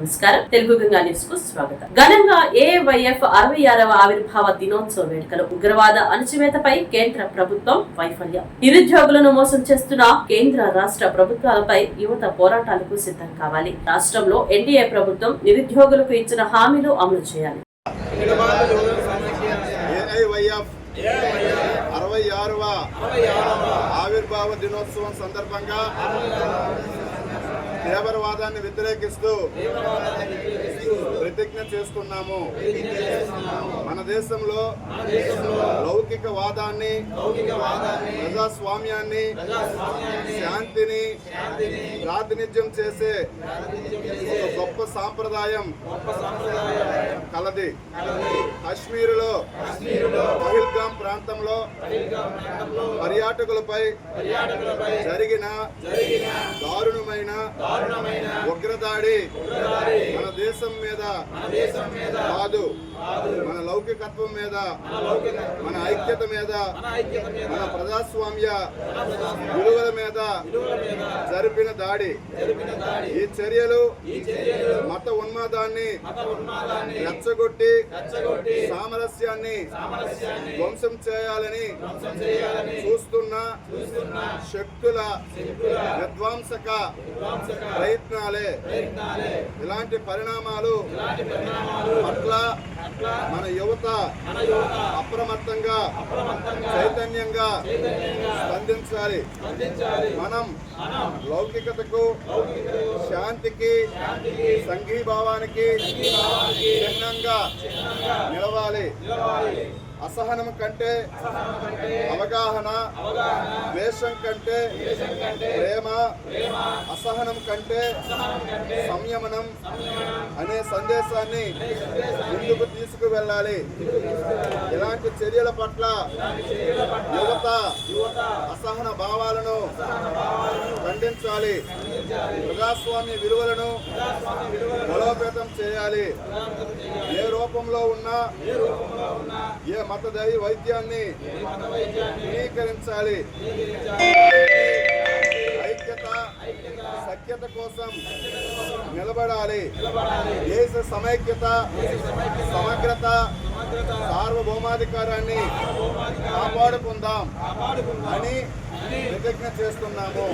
నమస్కారం. తెలుగు గంగా న్యూస్కు స్వాగతం. ఘనంగా ఏవైఎఫ్ అరవై ఆరవ ఆవిర్భావ దినోత్సవ వేడుకలు ఉగ్రవాద అణచివేతపై కేంద్ర ప్రభుత్వం వైఫల్యం. నిరుద్యోగులను మోసం చేస్తున్న కేంద్ర రాష్ట్ర ప్రభుత్వాలపై యువత పోరాటాలకు సిద్ధం కావాలి. రాష్ట్రంలో ఎన్డీఏ ప్రభుత్వం నిరుద్యోగులకు ఇచ్చిన హామీలు అమలు చేయాలి. ఆవిర్భావ దినోత్సవం సందర్భంగా తీవ్రవాదాన్ని వ్యతిరేకిస్తూ ప్రతిజ్ఞ చేస్తున్నాము. మన దేశంలో లౌకిక వాదాన్ని ప్రజాస్వామ్యాన్ని శాంతిని ప్రాతినిధ్యం చేసే ఒక గొప్ప సాంప్రదాయం కలది. కాశ్మీరులో పహిల్గాం ప్రాంతంలో పర్యాటకులపై జరిగిన దారుణమైన ఉగ్రదాడి మన దేశం మీద. కాదు. మన లౌకికత్వం మీద. మన ఐక్యత మీద. మన ప్రజాస్వామ్య విలువల మీద. జరిపిన దాడి. ఈ చర్యలు మత ఉన్మాదాన్ని రెచ్చగొట్టి సామరస్యాన్ని ధ్వంసం చేయాలని చూస్తున్న శక్తుల విధ్వంసక ప్రయత్నాలే. ఇలాంటి పరిణామాలు పట్ల మన యువత అప్రమత్తంగా చైతన్యంగా స్పందించాలి. మనం లౌకికతకు శాంతికి సంఘీభావానికి చిహ్నంగా నిలవాలి. అసహనం కంటే అవగాహన ద్వేషం కంటే ప్రేమ అసహనం కంటే సంయమనం అనే సందేశాన్ని ముందుకు తీసుకువెళ్ళాలి. ఇలాంటి చర్యల పట్ల యువత అసహన భావాలను ఖండించాలి. ప్రజాస్వామ్య విలువలను బలోపేతం చేయాలి. ఏ రూపంలో ఉన్నా ఏ మత వైద్యాన్ని అంగీకరించాలి ఐక్యత సఖ్యత కోసం నిలబడాలి. దేశ సమైక్యత సమగ్రత సార్వభౌమాధికారాన్ని కాపాడుకుందాం అని ప్రతిజ్ఞ చేస్తున్నాము.